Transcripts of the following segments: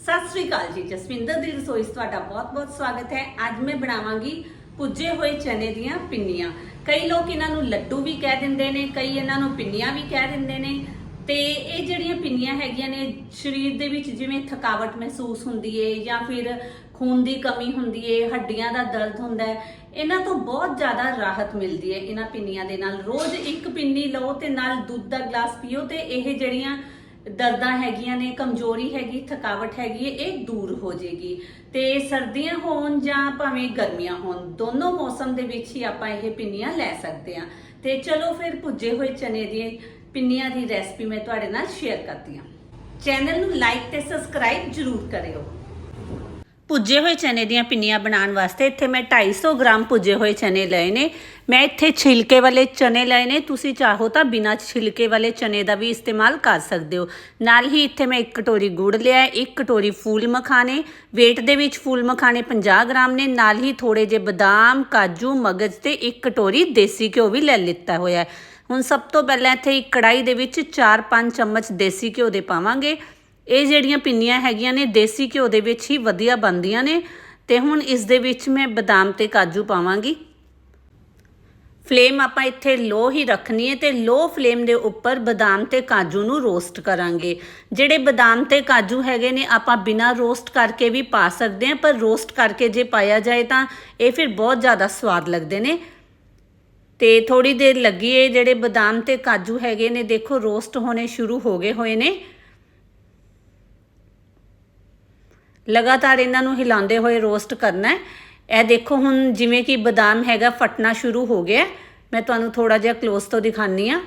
ਸਤਿ ਸ੍ਰੀ ਅਕਾਲ ਜੀ, ਜਸਵਿੰਦਰ ਦੀ ਰਸੋਈ 'ਚ ਤੁਹਾਡਾ ਬਹੁਤ-ਬਹੁਤ ਸਵਾਗਤ ਹੈ। ਅੱਜ ਮੈਂ ਬਣਾਵਾਂਗੀ ਪੁੱਜੇ ਹੋਏ ਚਨੇ ਦੀਆਂ ਪਿੰਨੀਆਂ। ਕਈ ਲੋਕ ਇਹਨਾਂ ਨੂੰ ਲੱਡੂ ਵੀ ਕਹਿ ਦਿੰਦੇ ਨੇ, ਕਈ ਇਹਨਾਂ ਨੂੰ ਪਿੰਨੀਆਂ ਵੀ ਕਹਿ ਦਿੰਦੇ ਨੇ। ਤੇ ਇਹ ਜਿਹੜੀਆਂ ਪਿੰਨੀਆਂ ਹੈਗੀਆਂ ਨੇ, ਸਰੀਰ ਦੇ ਵਿੱਚ ਜਿਵੇਂ ਥਕਾਵਟ ਮਹਿਸੂਸ ਹੁੰਦੀ ਏ ਜਾਂ ਫਿਰ ਖੂਨ ਦੀ ਕਮੀ ਹੁੰਦੀ ਏ, ਹੱਡੀਆਂ ਦਾ ਦਰਦ ਹੁੰਦਾ ਹੈ ਇਹਨਾਂ ਤੋਂ ਬਹੁਤ ਜ਼ਿਆਦਾ ਰਾਹਤ ਮਿਲਦੀ ਹੈ ਇਹਨਾਂ ਪਿੰਨੀਆਂ ਦੇ ਨਾਲ। ਰੋਜ਼ ਇੱਕ ਪਿੰਨੀ ਲਓ ਤੇ ਨਾਲ ਦੁੱਧ ਦਾ ਗਲਾਸ ਪੀਓ ਤੇ ਇਹ ਜਿਹੜੀਆਂ ਦਰਦਾਂ ਹੈਗੀਆਂ ਨੇ ਕਮਜ਼ੋਰੀ ਹੈਗੀ ਥਕਾਵਟ ਹੈਗੀ ਹੈ, ਇਹ ਦੂਰ ਹੋ ਜਾਏਗੀ ਤੇ ਸਰਦੀਆਂ ਹੋਣ ਜਾਂ ਭਾਵੇਂ ਗਰਮੀਆਂ ਹੋਣ ਦੋਨੋਂ ਮੌਸਮ ਦੇ ਵਿੱਚ ਹੀ ਆਪਾਂ ਇਹ ਪਿੰਨੀਆਂ ਲੈ ਸਕਦੇ ਹਾਂ। ਤੇ ਚਲੋ ਫਿਰ ਭੁੱਜੇ ਹੋਏ ਚਨੇ ਦੀ ਪਿੰਨੀਆਂ ਦੀ ਰੈਸਪੀ ਮੈਂ ਤੁਹਾਡੇ ਨਾਲ ਸ਼ੇਅਰ ਕਰਦੀ ਹਾਂ। ਚੈਨਲ ਨੂੰ ਲਾਈਕ ਤੇ ਸਬਸਕ੍ਰਾਈਬ ਜਰੂਰ ਕਰਿਓ। ਭੁੱਜੇ ਹੋਏ ਚਨੇ ਦੀਆਂ ਪਿੰਨੀਆਂ ਬਣਾਉਣ ਵਾਸਤੇ ਇੱਥੇ ਮੈਂ 250 ਗ੍ਰਾਮ ਭੁੱਜੇ ਹੋਏ ਚਨੇ ਲਏ ਨੇ। ਮੈਂ ਇੱਥੇ ਛਿਲਕੇ ਵਾਲੇ ਚਨੇ ਲਏ ਨੇ। ਤੁਸੀਂ ਚਾਹੋ ਤਾਂ ਬਿਨਾਂ ਛਿਲਕੇ ਵਾਲੇ ਚਨੇ ਦਾ ਵੀ ਇਸਤੇਮਾਲ ਕਰ ਸਕਦੇ ਹੋ। ਨਾਲ ਹੀ ਇੱਥੇ ਮੈਂ ਇੱਕ ਕਟੋਰੀ ਗੁੜ ਲਿਆ ਹੈ, ਇੱਕ ਕਟੋਰੀ ਫੂਲ ਮਖਾਣੇ weight ਦੇ ਵਿੱਚ ਫੂਲ ਮਖਾਣੇ 50 ਗ੍ਰਾਮ ਨੇ। ਨਾਲ ਹੀ ਥੋੜੇ ਜਿਹੇ ਬਦਾਮ ਕਾਜੂ ਮਗਜ਼ ਤੇ ਇੱਕ ਕਟੋਰੀ ਦੇਸੀ ਘਿਓ ਵੀ ਲੈ ਲਿੱਤਾ ਹੋਇਆ ਹੈ। ਹੁਣ ਸਭ ਤੋਂ ਪਹਿਲਾਂ ਇੱਥੇ ਇੱਕ ਕੜਾਈ ਦੇ ਵਿੱਚ 4-5 ਚਮਚ ਦੇਸੀ ਘਿਓ ਦੇ ਪਾਵਾਂਗੇ। ਇਹ ਜਿਹੜੀਆਂ ਪਿੰਨੀਆਂ ਹੈਗੀਆਂ ਨੇ, ਦੇਸੀ ਘਿਓ ਦੇ ਵਿੱਚ ਹੀ ਵਧੀਆ ਬਣਦੀਆਂ ਨੇ ਤੇ ਹੁਣ ਇਸ ਦੇ ਵਿੱਚ ਮੈਂ ਬਦਾਮ ਤੇ ਕਾਜੂ ਪਾਵਾਂਗੀ। ਫਲੇਮ ਆਪਾਂ ਇੱਥੇ ਲੋ ਹੀ ਰੱਖਣੀ ਹੈ ਤੇ ਲੋ ਫਲੇਮ ਦੇ ਉੱਪਰ ਬਦਾਮ ਤੇ ਕਾਜੂ ਨੂੰ ਰੋਸਟ ਕਰਾਂਗੇ। ਜਿਹੜੇ ਬਦਾਮ ਤੇ ਕਾਜੂ ਹੈਗੇ ਨੇ, ਆਪਾਂ ਬਿਨਾਂ ਰੋਸਟ ਕਰਕੇ ਵੀ ਪਾ ਸਕਦੇ ਹਾਂ, ਪਰ ਰੋਸਟ ਕਰਕੇ ਜੇ ਪਾਇਆ ਜਾਏ ਤਾਂ ਇਹ ਫਿਰ ਬਹੁਤ ਜ਼ਿਆਦਾ ਸਵਾਦ ਲੱਗਦੇ ਨੇ। ਤੇ ਥੋੜੀ ਦੇਰ ਲੱਗੀ ਏ, ਜਿਹੜੇ ਬਦਾਮ ਤੇ ਕਾਜੂ ਹੈਗੇ ਨੇ, ਦੇਖੋ ਰੋਸਟ ਹੋਣੇ ਸ਼ੁਰੂ ਹੋ ਗਏ ਹੋਏ ਨੇ। ਲਗਾਤਾਰ ਇਹਨਾਂ ਨੂੰ ਹਿਲਾਉਂਦੇ ਹੋਏ ਰੋਸਟ ਕਰਨਾ ਹੈ। ਇਹ ਦੇਖੋ ਹੁਣ ਜਿਵੇਂ ਕਿ ਬਦਾਮ ਹੈਗਾ, ਫਟਣਾ ਸ਼ੁਰੂ ਹੋ ਗਿਆ। ਮੈਂ ਤੁਹਾਨੂੰ ਥੋੜਾ ਜਿਹਾ ক্লোਜ਼ ਤੋਂ ਦਿਖਾਨੀ ਆ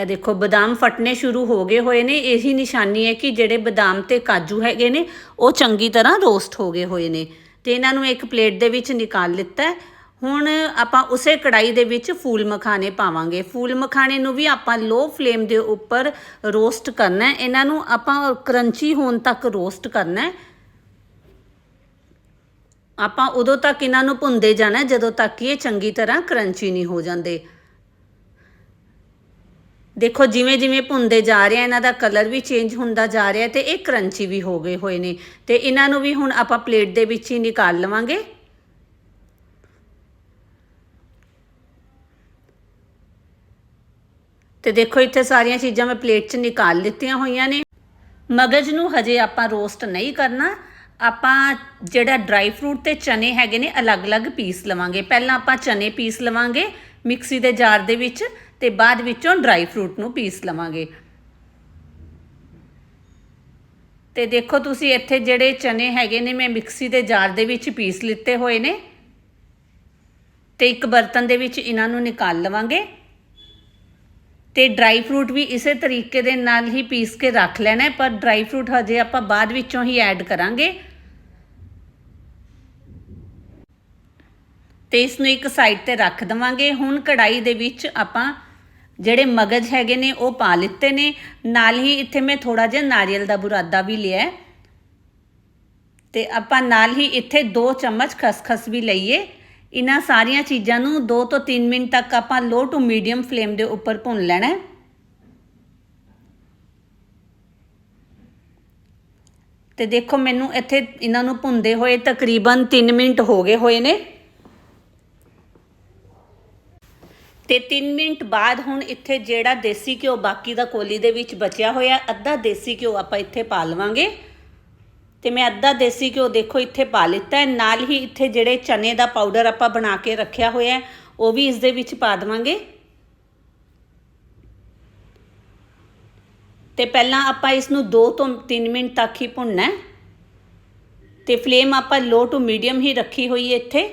ਇਹ ਦੇਖੋ, ਬਦਾਮ ਫਟਨੇ ਸ਼ੁਰੂ ਹੋ ਗਏ ਹੋਏ ਨੇ। ਇਹੀ ਨਿਸ਼ਾਨੀ ਹੈ ਕਿ ਜਿਹੜੇ ਬਦਾਮ ਤੇ ਕਾਜੂ ਹੈਗੇ ਨੇ, ਉਹ ਚੰਗੀ ਤਰ੍ਹਾਂ ਰੋਸਟ ਹੋ ਗਏ ਹੋਏ ਨੇ। ਤੇ ਇਹਨਾਂ ਨੂੰ ਇੱਕ ਪਲੇਟ ਦੇ ਵਿੱਚ ਨਿਕਾਲ ਲਿੱਤਾ ਹੈ। ਹੁਣ ਆਪਾਂ ਉਸੇ ਕੜਾਈ ਦੇ ਵਿੱਚ ਫੂਲ ਮਖਾਣੇ ਪਾਵਾਂਗੇ। ਫੂਲ ਮਖਾਣੇ ਨੂੰ ਵੀ ਆਪਾਂ ਲੋ ਫਲੇਮ ਦੇ ਉੱਪਰ ਰੋਸਟ ਕਰਨਾ ਹੈ। ਇਹਨਾਂ ਨੂੰ ਆਪਾਂ ਕਰੰਚੀ ਹੋਣ ਤੱਕ ਰੋਸਟ ਕਰਨਾ ਹੈ। ਆਪਾਂ ਉਦੋਂ ਤੱਕ ਇਹਨਾਂ ਨੂੰ ਭੁੰਦੇ ਜਾਣਾ ਜਦੋਂ ਤੱਕ ਕਿ ਇਹ ਚੰਗੀ ਤਰ੍ਹਾਂ ਕਰੰਚੀ ਨਹੀਂ ਹੋ ਜਾਂਦੇ। ਦੇਖੋ ਜਿਵੇਂ ਜਿਵੇਂ ਭੁੰਦੇ ਜਾ ਰਹੇ ਆ, ਇਹਨਾਂ ਦਾ ਕਲਰ ਵੀ ਚੇਂਜ ਹੁੰਦਾ ਜਾ ਰਿਹਾ ਤੇ ਇਹ ਕਰੰਚੀ ਵੀ ਹੋ ਗਏ ਹੋਏ ਨੇ। ਤੇ ਇਹਨਾਂ ਨੂੰ ਵੀ ਹੁਣ ਆਪਾਂ ਪਲੇਟ ਦੇ ਵਿੱਚ ਹੀ ਨਿਕਾਲ ਲਵਾਂਗੇ। ਤੇ ਦੇਖੋ ਇੱਥੇ ਸਾਰੀਆਂ ਚੀਜ਼ਾਂ ਮੈਂ ਪਲੇਟ 'ਚ ਨਿਕਾਲ ਲਿੱਤੀਆਂ ਹੋਈਆਂ ਨੇ। ਮਗਜ਼ ਨੂੰ ਹਜੇ ਆਪਾਂ ਰੋਸਟ ਨਹੀਂ ਕਰਨਾ। ਆਪਾਂ ਜਿਹੜਾ ਡਰਾਈ ਫਰੂਟ ਤੇ ਚਨੇ ਹੈਗੇ ਨੇ, ਅਲੱਗ-ਅਲੱਗ ਪੀਸ ਲਵਾਂਗੇ। ਪਹਿਲਾਂ ਆਪਾਂ ਚਨੇ ਪੀਸ ਲਵਾਂਗੇ ਮਿਕਸੀ ਦੇ ਜਾਰ ਦੇ ਵਿੱਚ ਤੇ ਬਾਅਦ ਵਿੱਚੋਂ ਡਰਾਈ ਫਰੂਟ ਨੂੰ ਪੀਸ ਲਵਾਂਗੇ। ਤੇ ਦੇਖੋ ਤੁਸੀਂ ਇੱਥੇ ਜਿਹੜੇ ਚਨੇ ਹੈਗੇ ਨੇ, ਮੈਂ ਮਿਕਸੀ ਦੇ ਜਾਰ ਦੇ ਵਿੱਚ ਪੀਸ ਲਿੱਤੇ ਹੋਏ ਨੇ। ਤੇ ਇੱਕ ਬਰਤਨ ਦੇ ਵਿੱਚ ਇਹਨਾਂ ਨੂੰ ਨਿਕਾਲ ਲਵਾਂਗੇ। ਤੇ ਡਰਾਈ ਫਰੂਟ ਵੀ ਇਸੇ ਤਰੀਕੇ ਦੇ ਨਾਲ ਹੀ ਪੀਸ ਕੇ ਰੱਖ ਲੈਣਾ ਹੈ, ਪਰ ਡਰਾਈ ਫਰੂਟ ਹਜੇ ਆਪਾਂ ਬਾਅਦ ਵਿੱਚੋਂ ਹੀ ਐਡ ਕਰਾਂਗੇ। ਤੇ ਇਸ ਨੂੰ ਇੱਕ ਸਾਈਡ ਤੇ ਰੱਖ ਦਵਾਂਗੇ। ਹੁਣ ਕੜਾਈ ਦੇ ਵਿੱਚ ਆਪਾਂ ਜਿਹੜੇ ਮਗਜ਼ ਹੈਗੇ ਨੇ, ਉਹ ਪਾ ਲਿੱਤੇ ਨੇ। ਨਾਲ ਹੀ ਇੱਥੇ ਮੈਂ ਥੋੜਾ ਜਿਹਾ ਨਾਰੀਅਲ ਦਾ ਬੁਰਾਦਾ ਵੀ ਲਿਆ ਹੈ। ਤੇ ਆਪਾਂ ਨਾਲ ਹੀ ਇੱਥੇ 2 ਚਮਚ ਖਸਖਸ ਵੀ ਲਈਏ। ਇਹਨਾਂ ਸਾਰੀਆਂ ਚੀਜ਼ਾਂ ਨੂੰ 2 ਤੋਂ 3 ਮਿੰਟ ਤੱਕ ਆਪਾਂ ਲੋ ਟੂ ਮੀਡੀਅਮ ਫਲੇਮ ਦੇ ਉੱਪਰ ਭੁੰਨ ਲੈਣਾ ਹੈ। ਤੇ ਦੇਖੋ ਮੈਨੂੰ ਇੱਥੇ ਇਹਨਾਂ ਨੂੰ ਭੁੰਦੇ ਹੋਏ ਤਕਰੀਬਨ 3 ਮਿੰਟ ਹੋ ਗਏ ਹੋਏ ਨੇ। ਤੇ 3 ਮਿੰਟ ਬਾਅਦ ਹੁਣ ਇੱਥੇ ਜਿਹੜਾ ਦੇਸੀ ਘਿਓ ਬਾਕੀ ਦਾ ਕੋਲੀ ਦੇ ਵਿੱਚ ਬਚਿਆ ਹੋਇਆ, ਅੱਧਾ ਦੇਸੀ ਘਿਓ ਆਪਾਂ ਇੱਥੇ ਪਾ ਲਵਾਂਗੇ। ਤੇ ਮੈਂ ਅੱਧਾ ਦੇਸੀ ਘਿਓ ਦੇਖੋ ਇੱਥੇ ਪਾ ਲਿੱਤਾ ਨਾਲ ਹੀ ਇੱਥੇ ਜਿਹੜੇ ਚਨੇ ਦਾ ਪਾਊਡਰ ਆਪਾਂ ਬਣਾ ਕੇ ਰੱਖਿਆ ਹੋਇਆ ਹੈ, ਉਹ ਵੀ ਇਸ ਦੇ ਵਿੱਚ ਪਾ ਦਵਾਂਗੇ। ਤੇ ਪਹਿਲਾਂ ਆਪਾਂ ਇਸ ਨੂੰ 2 ਤੋਂ 3 ਮਿੰਟ ਤੱਕ ਹੀ ਭੁੰਨਣਾ ਹੈ। ਤੇ ਫਲੇਮ ਆਪਾਂ ਲੋ ਟੂ ਮੀਡੀਅਮ ਹੀ ਰੱਖੀ ਹੋਈ ਹੈ ਇੱਥੇ।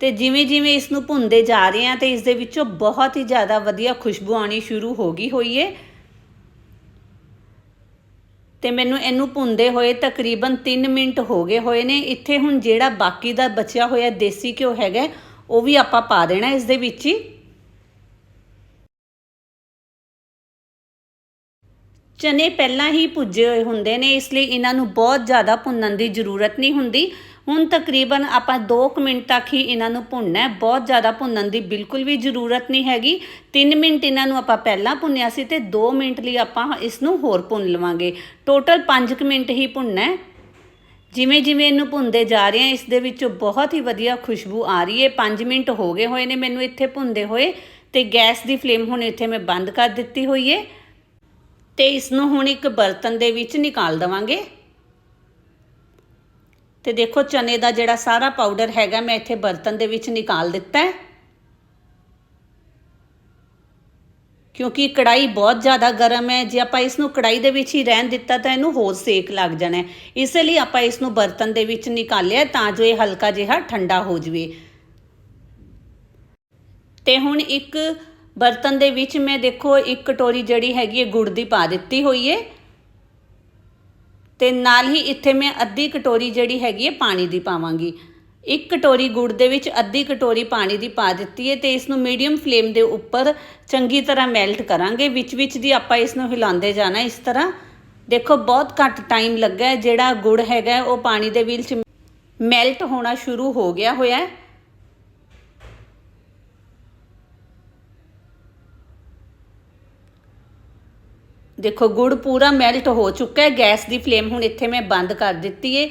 ਤੇ ਜਿਵੇਂ ਜਿਵੇਂ ਇਸ ਨੂੰ ਭੁੰਨਦੇ ਜਾ ਰਹੇ ਆ ਤੇ ਇਸ ਦੇ ਵਿੱਚੋਂ ਬਹੁਤ ਹੀ ਜ਼ਿਆਦਾ ਵਧੀਆ ਖੁਸ਼ਬੂ ਆਣੀ ਸ਼ੁਰੂ ਹੋ ਗਈ ਹੋਈ ਹੈ। ਤੇ ਮੈਨੂੰ ਇਹਨੂੰ ਭੁੰਨਦੇ ਹੋਏ ਤਕਰੀਬਨ 3 ਮਿੰਟ ਹੋ ਗਏ ਹੋਏ ਨੇ। ਇੱਥੇ ਹੁਣ ਜਿਹੜਾ ਬਾਕੀ ਦਾ ਬਚਿਆ ਹੋਇਆ ਦੇਸੀ ਘਿਓ ਹੈਗਾ ਉਹ ਵੀ ਆਪਾਂ ਪਾ ਦੇਣਾ ਇਸ ਦੇ ਵਿੱਚ ਹੀ। ਚਨੇ ਪਹਿਲਾਂ ਹੀ ਭੁੱਜੇ ਹੋਏ ਹੁੰਦੇ ਨੇ, ਇਸ ਲਈ ਇਹਨਾਂ ਨੂੰ ਬਹੁਤ ਜ਼ਿਆਦਾ ਭੁੰਨਣ ਦੀ ਜ਼ਰੂਰਤ ਨਹੀਂ ਹੁੰਦੀ। ਹੁਣ ਤਕਰੀਬਨ ਆਪਾਂ 2 ਮਿੰਟ ਤੱਕ ਹੀ ਇਹਨਾਂ ਨੂੰ ਭੁੰਨਣਾ ਹੈ। ਬਹੁਤ ਜ਼ਿਆਦਾ ਭੁੰਨਣ ਦੀ ਬਿਲਕੁਲ ਵੀ ਜ਼ਰੂਰਤ ਨਹੀਂ ਹੈਗੀ। 3 ਮਿੰਟ ਇਹਨਾਂ ਨੂੰ ਆਪਾਂ ਪਹਿਲਾਂ ਭੁੰਨਿਆ ਸੀ ਤੇ 2 ਮਿੰਟ ਲਈ ਆਪਾਂ ਇਸ ਨੂੰ ਹੋਰ ਭੁੰਨ ਲਵਾਂਗੇ। ਟੋਟਲ 5 ਮਿੰਟ ਹੀ ਭੁੰਨਣਾ ਹੈ। ਜਿਵੇਂ ਜਿਵੇਂ ਇਹਨੂੰ ਭੁੰਨਦੇ ਜਾ ਰਹੇ ਹਾਂ, ਇਸ ਦੇ ਵਿੱਚੋਂ ਬਹੁਤ ਹੀ ਵਧੀਆ ਖੁਸ਼ਬੂ ਆ ਰਹੀ ਹੈ। 5 ਮਿੰਟ ਹੋ ਗਏ ਹੋਏ ਨੇ ਮੈਨੂੰ ਇੱਥੇ ਭੁੰਦੇ ਹੋਏ ਤੇ ਗੈਸ ਦੀ ਫਲੇਮ ਹੁਣ ਇੱਥੇ ਮੈਂ ਬੰਦ ਕਰ ਦਿੱਤੀ ਹੋਈ ਹੈ। ਤੇ ਇਸ ਨੂੰ ਹੁਣ ਇੱਕ ਬਰਤਨ ਦੇ ਵਿੱਚ ਨਿਕਾਲ ਦਵਾਂਗੇ। ਤੇ ਦੇਖੋ ਚਨੇ ਦਾ ਜਿਹੜਾ ਸਾਰਾ ਪਾਊਡਰ ਹੈਗਾ ਮੈਂ ਇੱਥੇ ਬਰਤਨ ਦੇ ਵਿੱਚ ਨਿਕਾਲ ਦਿੱਤਾ ਹੈ। ਕਿਉਂਕਿ ਕੜਾਈ ਬਹੁਤ ਜ਼ਿਆਦਾ ਗਰਮ ਹੈ, ਜੇ ਆਪਾਂ ਇਸ ਨੂੰ ਕੜਾਈ ਦੇ ਵਿੱਚ ਹੀ ਰਹਿਣ ਦਿੱਤਾ ਤਾਂ ਇਹਨੂੰ ਹੋਰ ਸੇਕ ਲੱਗ ਜਾਣਾ ਇਸ ਲਈ ਆਪਾਂ ਇਸ ਨੂੰ ਬਰਤਨ ਦੇ ਵਿੱਚ ਨਿਕਾਲਿਆ ਤਾਂ ਜੋ ਇਹ ਹਲਕਾ ਜਿਹਾ ਠੰਡਾ ਹੋ ਜਵੇ। ਤੇ ਹੁਣ ਇੱਕ ਬਰਤਨ ਦੇ ਵਿੱਚ ਮੈਂ ਦੇਖੋ ਇੱਕ ਕਟੋਰੀ ਜਿਹੜੀ ਹੈਗੀ ਹੈ ਗੁੜ ਦੀ ਪਾ ਦਿੱਤੀ ਹੋਈ ਹੈ। ਤੇ ਨਾਲ ਹੀ ਇੱਥੇ ਮੈਂ ਅੱਧੀ ਕਟੋਰੀ ਜਿਹੜੀ ਹੈਗੀ ਹੈ ਪਾਣੀ ਦੀ ਪਾਵਾਂਗੀ। ਇੱਕ ਕਟੋਰੀ ਗੁੜ ਦੇ ਵਿੱਚ ਅੱਧੀ ਕਟੋਰੀ ਪਾਣੀ ਦੀ ਪਾ ਦਿੱਤੀ ਹੈ ਤੇ ਇਸ ਨੂੰ ਮੀਡੀਅਮ ਫਲੇਮ ਦੇ ਉੱਪਰ ਚੰਗੀ ਤਰ੍ਹਾਂ ਮੈਲਟ ਕਰਾਂਗੇ। ਵਿੱਚ ਵਿੱਚ ਦੀ ਆਪਾਂ ਇਸ ਨੂੰ ਹਿਲਾਉਂਦੇ ਜਾਣਾ ਇਸ ਤਰ੍ਹਾਂ। ਦੇਖੋ, ਬਹੁਤ ਘੱਟ ਟਾਈਮ ਲੱਗਾ ਜਿਹੜਾ ਗੁੜ ਹੈਗਾ ਉਹ ਪਾਣੀ ਦੇ ਵਿੱਚ ਮੈਲਟ ਹੋਣਾ ਸ਼ੁਰੂ ਹੋ ਗਿਆ ਹੋਇਆ ਹੈ। ਦੇਖੋ, ਗੁੜ ਪੂਰਾ ਮੈਲਟ ਹੋ ਚੁੱਕਾ ਹੈ। ਗੈਸ ਦੀ ਫਲੇਮ ਹੁਣ ਇੱਥੇ ਮੈਂ ਬੰਦ ਕਰ ਦਿੱਤੀ ਏ।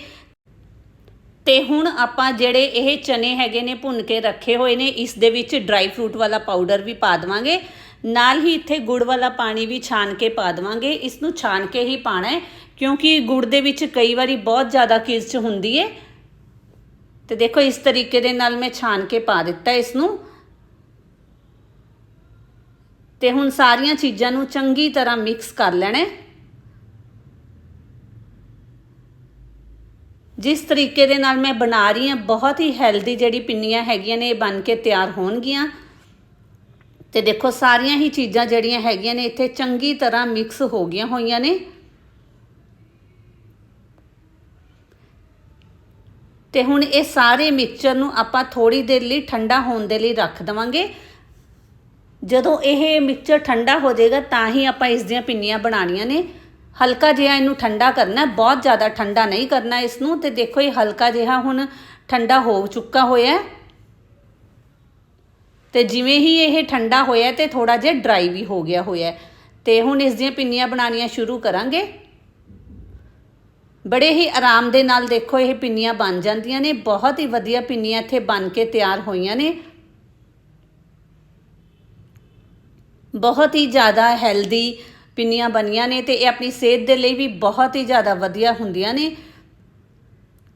ਤੇ ਹੁਣ ਆਪਾਂ ਜਿਹੜੇ ਇਹ ਚਨੇ ਹੈਗੇ ਨੇ ਭੁੰਨ ਕੇ ਰੱਖੇ ਹੋਏ ਨੇ, ਇਸ ਦੇ ਵਿੱਚ ਡਰਾਈ ਫਰੂਟ ਵਾਲਾ ਪਾਊਡਰ ਵੀ ਪਾ ਦਵਾਂਗੇ। ਨਾਲ ਹੀ ਇੱਥੇ ਗੁੜ ਵਾਲਾ ਪਾਣੀ ਵੀ ਛਾਨ ਕੇ ਪਾ ਦਵਾਂਗੇ। ਇਸ ਨੂੰ ਛਾਨ ਕੇ ਹੀ ਪਾਣਾ ਹੈ, ਕਿਉਂਕਿ ਗੁੜ ਦੇ ਵਿੱਚ ਕਈ ਵਾਰੀ ਬਹੁਤ ਜ਼ਿਆਦਾ ਕਿਰਚ ਹੁੰਦੀ ਹੈ ਤੇ ਦੇਖੋ, ਇਸ ਤਰੀਕੇ ਦੇ ਨਾਲ ਮੈਂ ਛਾਣ ਕੇ ਪਾ ਦਿੱਤਾ ਇਸ ਨੂੰ। ਤੇ ਹੁਣ ਸਾਰੀਆਂ ਚੀਜ਼ਾਂ ਨੂੰ ਚੰਗੀ ਤਰ੍ਹਾਂ ਮਿਕਸ ਕਰ ਲੈਣਾ। ਜਿਸ ਤਰੀਕੇ ਦੇ ਨਾਲ ਮੈਂ ਬਣਾ ਰਹੀ ਹਾਂ, ਬਹੁਤ ਹੀ ਹੈਲਦੀ ਜਿਹੜੀ ਪਿੰਨੀਆਂ ਹੈਗੀਆਂ ਨੇ, ਇਹ ਬਣ ਕੇ ਤਿਆਰ ਹੋਣਗੀਆਂ। ਤੇ ਦੇਖੋ, ਸਾਰੀਆਂ ਹੀ ਚੀਜ਼ਾਂ ਜਿਹੜੀਆਂ ਹੈਗੀਆਂ ਨੇ, ਇੱਥੇ ਚੰਗੀ ਤਰ੍ਹਾਂ ਮਿਕਸ ਹੋ ਗਈਆਂ ਹੋਈਆਂ ਨੇ। ਤੇ ਹੁਣ ਇਹ ਸਾਰੇ ਮਿਕਸਚਰ ਨੂੰ ਆਪਾਂ ਥੋੜੀ ਦੇਰ ਲਈ ਠੰਡਾ ਹੋਣ ਦੇ ਲਈ ਰੱਖ ਦਵਾਂਗੇ। ਜਦੋਂ ਇਹ ਮਿਕਸਚਰ ਠੰਡਾ ਹੋ ਜਾਏਗਾ, ਤਾਂ ਹੀ ਆਪਾਂ ਇਸ ਦੀਆਂ ਪਿੰਨੀਆਂ ਬਣਾਉਣੀਆਂ ਨੇ। ਹਲਕਾ ਜਿਹਾ ਇਹਨੂੰ ਠੰਡਾ ਕਰਨਾ ਬਹੁਤ ਜ਼ਿਆਦਾ ਠੰਡਾ ਨਹੀਂ ਕਰਨਾ ਇਸ ਨੂੰ ਤੇ ਦੇਖੋ, ਇਹ ਹਲਕਾ ਜਿਹਾ ਹੁਣ ਠੰਡਾ ਹੋ ਚੁੱਕਾ ਹੋਇਆ ਹੈ। ਤੇ ਜਿਵੇਂ ਹੀ ਇਹ ਠੰਡਾ ਹੋਇਆ ਤੇ ਥੋੜਾ ਜਿਹਾ ਡਰਾਈ ਵੀ ਹੋ ਗਿਆ ਹੋਇਆ ਹੈ। ਤੇ ਹੁਣ ਇਸ ਦੀਆਂ ਪਿੰਨੀਆਂ ਬਣਾਉਣੀਆਂ ਸ਼ੁਰੂ ਕਰਾਂਗੇ। ਬੜੇ ਹੀ ਆਰਾਮ ਦੇ ਨਾਲ ਦੇਖੋ, ਇਹ ਪਿੰਨੀਆਂ ਬਣ ਜਾਂਦੀਆਂ ਨੇ। ਬਹੁਤ ਹੀ ਵਧੀਆ ਪਿੰਨੀਆਂ ਇੱਥੇ ਬਣ ਕੇ ਤਿਆਰ ਹੋਈਆਂ ਨੇ। ਬਹੁਤ ਹੀ ਜ਼ਿਆਦਾ ਹੈਲਦੀ ਪਿੰਨੀਆਂ ਬਣੀਆਂ ਨੇ ਤੇ ਇਹ ਆਪਣੀ ਸਿਹਤ ਦੇ ਲਈ ਵੀ ਬਹੁਤ ਹੀ ਜ਼ਿਆਦਾ ਵਧੀਆ ਹੁੰਦੀਆਂ ਨੇ।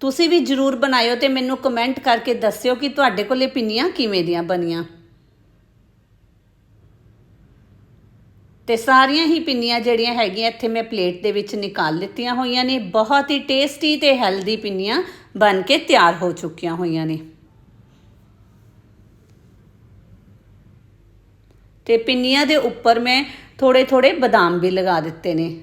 ਤੁਸੀਂ ਵੀ ਜਰੂਰ ਬਣਾਇਓ ਤੇ ਮੈਨੂੰ ਕਮੈਂਟ ਕਰਕੇ ਦੱਸਿਓ ਕਿ ਤੁਹਾਡੇ ਕੋਲ ਇਹ ਪਿੰਨੀਆਂ ਕਿਵੇਂ ਦੀਆਂ ਬਣੀਆਂ। ਤੇ ਸਾਰੀਆਂ ਹੀ ਪਿੰਨੀਆਂ ਜਿਹੜੀਆਂ ਹੈਗੀਆਂ ਇੱਥੇ ਮੈਂ ਪਲੇਟ ਦੇ ਵਿੱਚ ਨਿਕਾਲ ਲਿੱਤੀਆਂ ਹੋਈਆਂ ਨੇ। ਬਹੁਤ ਹੀ ਟੇਸਟੀ ਤੇ ਹੈਲਦੀ ਪਿੰਨੀਆਂ ਬਣ ਕੇ ਤਿਆਰ ਹੋ ਚੁੱਕੀਆਂ ਹੋਈਆਂ ਨੇ। ਤੇ ਪਿੰਨੀਆਂ ਦੇ ਉੱਪਰ ਮੈਂ ਥੋੜੇ ਥੋੜੇ ਬਦਾਮ ਵੀ ਲਗਾ ਦਿੱਤੇ ਨੇ।